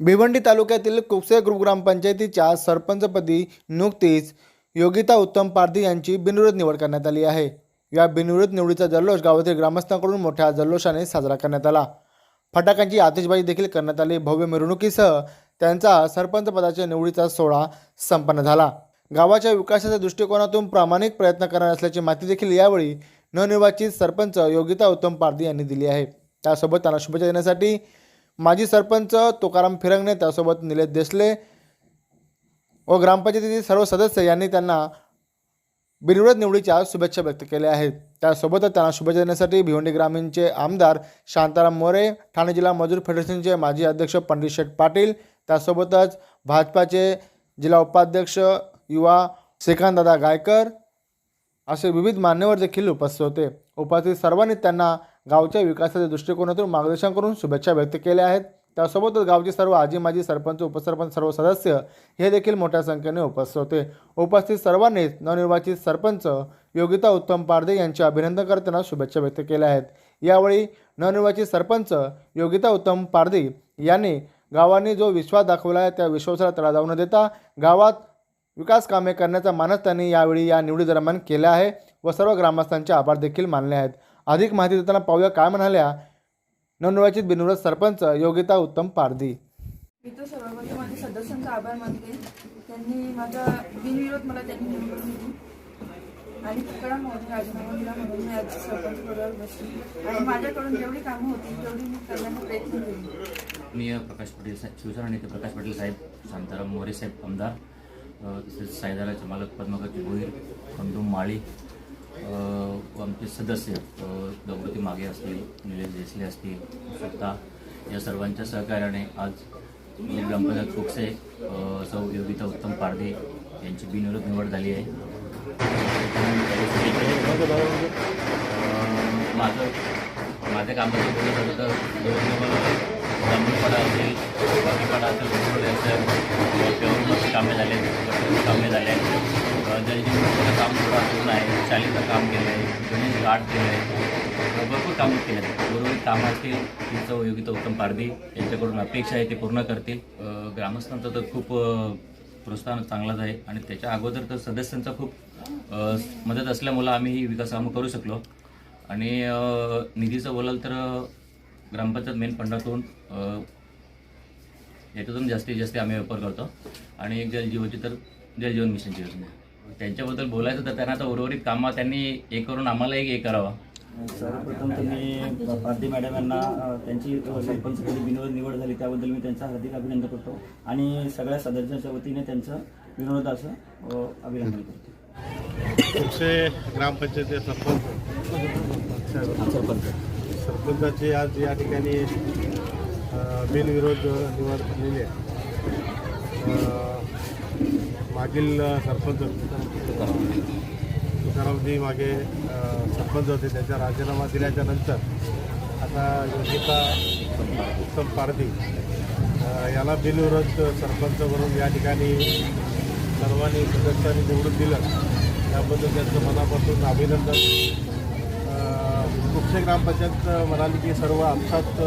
भिवंडी तालुक्यातील कुकसे ग्रुप ग्रामपंचायतीच्या सरपंचपदी नुकतीच योगिता उत्तम पारधी यांची बिनविरोध निवड करण्यात आली आहे. या बिनविरोध निवडीचा जल्लोष गावातील ग्रामस्थांकडून मोठ्या जल्लोषाने साजरा करण्यात आला. फटाक्यांची आतिषबाजी देखील करण्यात आली. भव्य मिरवणुकीसह त्यांचा सरपंच पदाच्या निवडीचा सोहळा संपन्न झाला. गावाच्या विकासाच्या दृष्टिकोनातून प्रामाणिक प्रयत्न करणार असल्याची माहिती देखील यावेळी नवनिर्वाचित सरपंच योगिता उत्तम पारधी यांनी दिली आहे. त्यासोबत त्यांना शुभेच्छा देण्यासाठी माजी सरपंच तुकाराम फिरंगणे त्यासोबत निलेश देसले व ग्रामपंचायतीतील सर्व सदस्य यांनी त्यांना बिनविरोध निवडीच्या शुभेच्छा व्यक्त केल्या आहेत. त्यासोबतच त्यांना शुभेच्छा देण्यासाठी भिवंडी ग्रामीणचे आमदार शांताराम मोरे ठाणे जिल्हा मजूर फेडरेशनचे माजी अध्यक्ष पंडित शेठ पाटील त्यासोबतच भाजपाचे जिल्हा उपाध्यक्ष युवा श्रीकांतदादा गायकर असे विविध मान्यवर देखील उपस्थित होते. उपस्थित सर्वांनी त्यांना गावच्या विकासाच्या दृष्टिकोनातून मार्गदर्शन करून शुभेच्छा व्यक्त केल्या आहेत. त्यासोबतच गावचे सर्व आजी माजी सरपंच उपसरपंच सर्व सदस्य हे देखील मोठ्या संख्येने उपस्थित होते. उपस्थित सर्वांनीच नवनिर्वाचित सरपंच योगिता उत्तम पारदे यांचे अभिनंदन करताना शुभेच्छा व्यक्त केल्या आहेत. यावेळी नवनिर्वाचित सरपंच योगिता उत्तम पारदे यांनी गावांनी जो विश्वास दाखवला आहे त्या विश्वासाला तडा जाऊ न देता गावात विकास कामे करण्याचा मानस त्यांनी यावेळी या निवडी दरम्यान केला आहे व सर्व ग्रामस्थांचे आभार देखील मानले आहेत. अधिक माहिती देताना पाहूया काय म्हणाल्या नवनिर्वाचित बिनविरोध सरपंच योगिता उत्तम पारदी मी तो सर्वप्रथम माझ्या सदस्यांचा आभार मानते. त्यांनी माझा बिनविरोध मला त्यांनी निवडून दिली. आणि तुकाराम मोदी राजीनामा दिला म्हणून मी आज सरपंच पदावर बसली. आणि माझ्याकडून जेवढी कामं होती तेवढी मी करण्याचा प्रयत्न केली. मी प्रकाश पाटील साहेब शिवसेना नेते प्रकाश पाटील साहेब शांताराम मोरे साहेब आमदार तसेच सायदाराचे मालक पद्मावती भोईर खंडू माळी आमचे सदस्य अ, मागे असतील निलेश देसले असतील स्वतः या सर्वांच्या सहकार्याने आज ग्रामपंचायत कोकसे सौ योगिता उत्तम पारधे यांची बिनविरोध निवड झाली आहे. माझं माझ्या कामाचं बोलत होतं तर जवळजवळ असेल बाकीपाडा असेल कुठे असेल पेवरमध्ये कामे झाले कामे झाले आहेत. जलजीवनाचं काम थोडं अपूर्ण आहे शालेचं काम केलं आहे गणेश घाट केलं आहे भरपूर कामं केले आहेत उर्वरित कामातील असतील तिचं योगिता उत्तम पारदी यांच्याकडून अपेक्षा आहे ते पूर्ण करतील. ग्रामस्थांचं तर खूप प्रोत्साहन चांगलाच आहे आणि त्याच्या अगोदर तर सदस्यांचा खूप मदत असल्यामुळं आम्ही ही विकास कामं करू शकलो. आणि निधीचं बोलाल तर ग्रामपंचायत मेन फंडातून याच्यातून जास्तीत जास्त आम्ही वापर करतो. आणि एक जलजीवनची तर जल जीवन मिशनची योजना त्यांच्याबद्दल बोलायचं तर त्यांना आता उर्वरित कामं त्यांनी हे करून आम्हालाही हे करावं. सर्वप्रथम तर मी पारधी मॅडम यांना त्यांची सरपंचपदी बिनविरोध निवड झाली त्याबद्दल मी त्यांचं हार्दिक अभिनंदन करतो. आणि सगळ्या सदस्यांच्या वतीने त्यांचं विनोदाचं अ, अभिनंदन करतो. कुक्षे ग्रामपंचायतीचे सरपंच. सरपंच सरपंचाची आज या ठिकाणी बिनविरोध निवड झालेली आहे. मागील सरपंच तुकारामजी मागे सरपंच होते. त्यांचा राजीनामा दिल्याच्या नंतर आता योगिता उत्तम पारधी याला बिनविरोध सरपंच म्हणून या ठिकाणी सर्वांनी सदस्यांनी निवडून दिलं. त्याबद्दल त्यांचं मनापासून अभिनंदन. कुक्षे ग्रामपंचायत म्हणाली की सर्व आपसात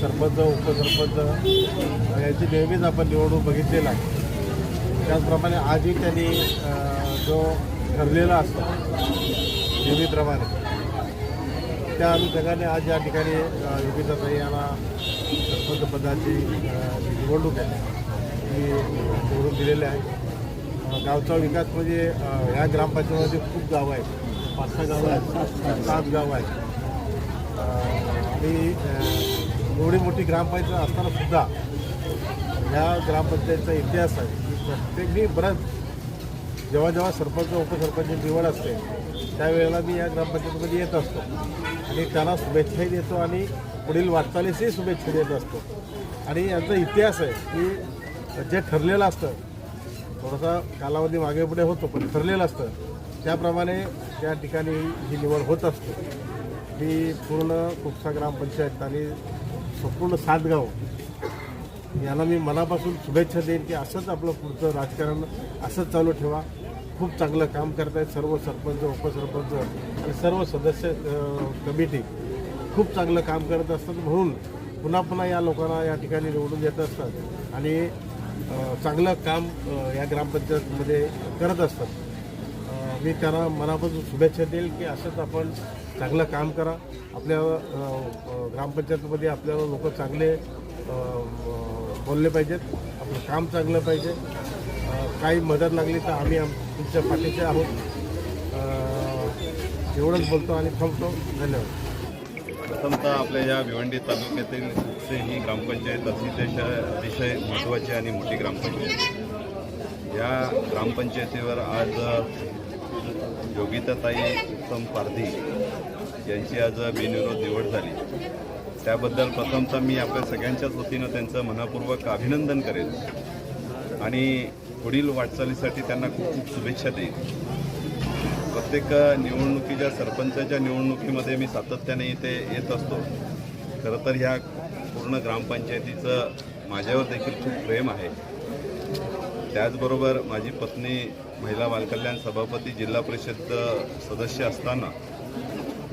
सरपंच उपसरपंच अ, यांची नेहमीच आपण निवडणूक बघितलेला आहे. त्याचप्रमाणे आजही त्यांनी जो ठरलेला असतो नेहमीप्रमाणे त्या अनुषंगाने आज या ठिकाणी अ, यांना सरपंच निवडणूक आहे ती निवडून दिलेली आहे. गावचा विकास म्हणजे ह्या ग्रामपंचायतीमध्ये खूप गावं आहेत पाच सहा गावं आहेत सात गावं आहेत. आणि एवढी मोठी ग्रामपंचायत असताना सुद्धा ह्या ग्रामपंचायतीचा इतिहास आहे ते प्रत्येक मी बऱ्याच जेव्हा जेव्हा सरपंच उपसरपंच निवड असते त्यावेळेला मी या ग्रामपंचायतीमध्ये येत असतो. आणि त्याला शुभेच्छाही देतो आणि पुढील वाटचालीसही शुभेच्छा देत असतो. आणि याचा इतिहास आहे की जे ठरलेलं असतं थोडासा कालावधी मागे पुढे होतो पण ठरलेलं असतं. त्याप्रमाणे त्या ठिकाणी ही निवड होत असते. ही पूर्ण कुपसा ग्रामपंचायत आणि संपूर्ण सातगाव याला मी मनापासून शुभेच्छा देईन की असंच आपलं पुढचं राजकारण असंच चालू ठेवा. खूप चांगलं काम करतायत सर्व सरपंच उपसरपंच आणि सर्व सदस्य कमिटी. खूप चांगलं काम करत असतात म्हणून पुन्हा पुन्हा या लोकांना या ठिकाणी निवडून येत असतात आणि चांगलं काम या ग्रामपंचायतमध्ये करत असतात. मी त्यांना मनापासून शुभेच्छा देईल की असंच आपण चांगलं काम करा. आपल्या ग्रामपंचायतमध्ये आपल्याला लोक चांगले बोलले पाहिजेत. आपलं काम चांगलं पाहिजे. काही मदत लागली तर आम्ही आम तुमच्या पाठीचे आहोत. एवढंच बोलतो आणि थांबतो. धन्यवाद. प्रथमतः आपल्या या भिवंडी तालुक्यातील कुकसे ही ग्रामपंचायत अतिशय अतिशय महत्त्वाची आणि मोठी ग्रामपंचायत. या ग्रामपंचायतीवर आज योगिताताई उत्तम पारधी यांची आज बिनविरोध निवड झाली. त्याबद्दल प्रथमतः मी आपल्या सगळ्यांच्याच वतीनं त्यांचं मनपूर्वक अभिनंदन करेन आणि पुढील वाटचालीसाठी त्यांना खूप खूप शुभेच्छा देईन. प्रत्येक निवडणुकीच्या सरपंचाच्या निवडणुकीमध्ये मी सातत्याने इथे येत असतो. खरं तर ह्या पूर्ण ग्रामपंचायतीचं माझ्यावर देखील खूप प्रेम आहे. त्याचबरोबर माझी पत्नी महिला बालकल्याण सभापती जिल्हा परिषद सदस्य असताना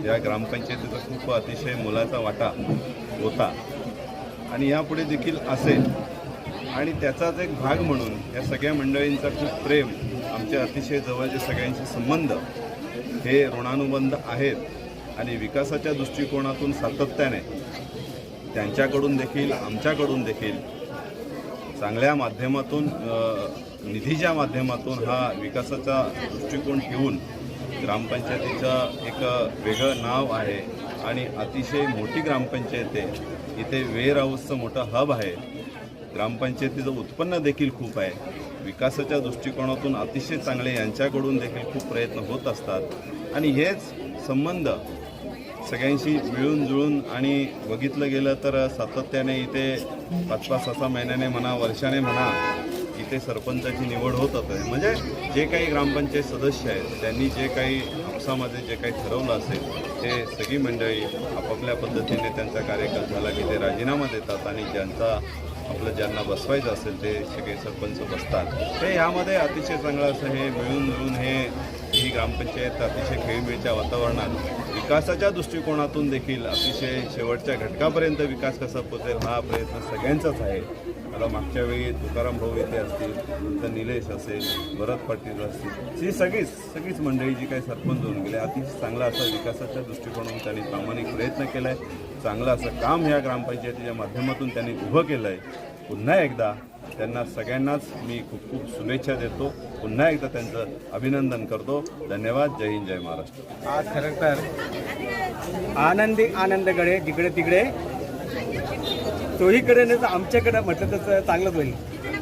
या ग्रामपंचायतीचा खूप अतिशय मोलाचा वाटा होता. आणि यापुढे देखील असेल आणि त्याचाच एक भाग म्हणून या सगळ्या मंडळींचा खूप प्रेम आमच्या अतिशय जवळचे सगळ्यांचे संबंध हे ऋणानुबंध आहेत. आणि विकासाच्या दृष्टिकोनातून सातत्याने त्यांच्याकडून देखील आमच्याकडून देखील चांगल्या माध्यमातून निधीच्या माध्यमातून हा विकासाचा दृष्टिकोन ठेवून ग्रामपंचायतीचं एक वेगळं नाव आहे आणि अतिशय मोठी ग्रामपंचायत आहे. इथे वेअर हाऊसचं मोठं हब आहे. ग्रामपंचायतीचं उत्पन्न देखील खूप आहे. विकासाच्या दृष्टिकोनातून अतिशय चांगले यांच्याकडून देखील खूप प्रयत्न होत असतात. आणि हेच संबंध सगळ्यांशी मिळून जुळून आणि बघितलं गेलं तर सातत्याने इथे पाच पाच सहा सहा महिन्याने म्हणा वर्षाने म्हणा इथे सरपंचाची निवड होतात आहे. म्हणजे जे काही ग्रामपंचायत सदस्य आहेत त्यांनी जे काही आपसामध्ये जे काही ठरवलं असेल ते सगळी मंडळी आपापल्या पद्धतीने त्यांचा कार्यकाल झाला की ते राजीनामा देतात आणि ज्यांचा आपलं ज्यांना बसवायचं असेल ते सगळे सरपंच बसतात. ते ह्यामध्ये अतिशय चांगलं असं हे मिळून मिळून हे ही ग्रामपंचायत अतिशय खेळीमेळीच्या वातावरणात विकासाच्या दृष्टिकोनातून देखील अतिशय शेवटच्या घटकापर्यंत विकास कसा पोचेल हा प्रयत्न सगळ्यांचाच आहे. मला मागच्या वेळी तुकाराम भाऊ येथे असतील तर निलेश असेल भरत पाटील असतील ही सगळीच सगळीच मंडळी जी काही सरपंच होऊन गेले अतिशय चांगला असा विकासाच्या दृष्टिकोनातून त्यांनी प्रामाणिक प्रयत्न केला आहे चांगलं असं काम ह्या ग्रामपंचायतीच्या माध्यमातून त्यांनी उभं केलं आहे पुन्हा एकदा त्यांना सगळ्यांनाच मी खूप खूप शुभेच्छा देतो. पुन्हा एकदा त्यांचं अभिनंदन करतो. धन्यवाद. जय हिंद जय महाराष्ट्र. आज खरं तर आनंदी आनंदकडे जिकडे तिकडे. तोहीकडे नाही तर आमच्याकडे म्हटलं तर चांगलंच होईल.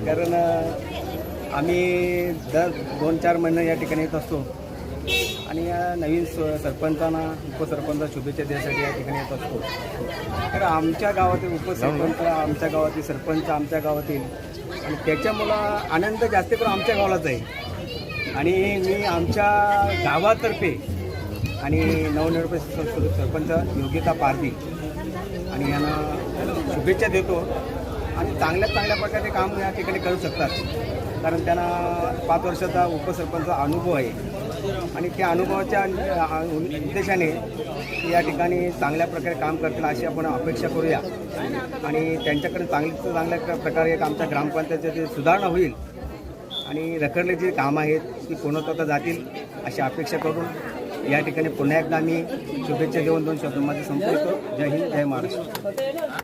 कारण आम्ही दर दोन चार महिने या ठिकाणी येत असतो. आणि या नवीन स- सरपंचांना उपसरपंच शुभेच्छा देण्यासाठी या ठिकाणी येत असतो. तर आमच्या गावातील उपसरपंच आमच्या गावातील सरपंच आमच्या गावातील आणि त्याच्यामुळं आनंद जास्त करून आमच्या गावालाच आहे. आणि मी आमच्या गावातर्फे आणि नवनिर्मित सरपंच योग्यता पारदी आणि यांना शुभेच्छा देतो. आणि चांगल्या चांगल्या प्रकारे काम या ठिकाणी करू शकतात. कारण त्यांना पाच वर्षाचा उपसरपंच अनुभव आहे. आणि त्या अनुभवाच्या उद्देशाने या ठिकाणी चांगल्या प्रकारे काम करतील अशी आपण अपेक्षा करूया. आणि त्यांच्याकडे चांगल्या चांगल्या प्रकारे एक आमच्या ग्रामपंचायतीची सुधारणा होईल आणि रखडले जी कामं आहेत ती पूर्णत्वाला जातील अशी अपेक्षा करून या ठिकाणी पुन्हा एकदा आम्ही शुभेच्छा देऊन दोन शब्दांमध्ये संपवतो जय हिंद जय महाराष्ट्र.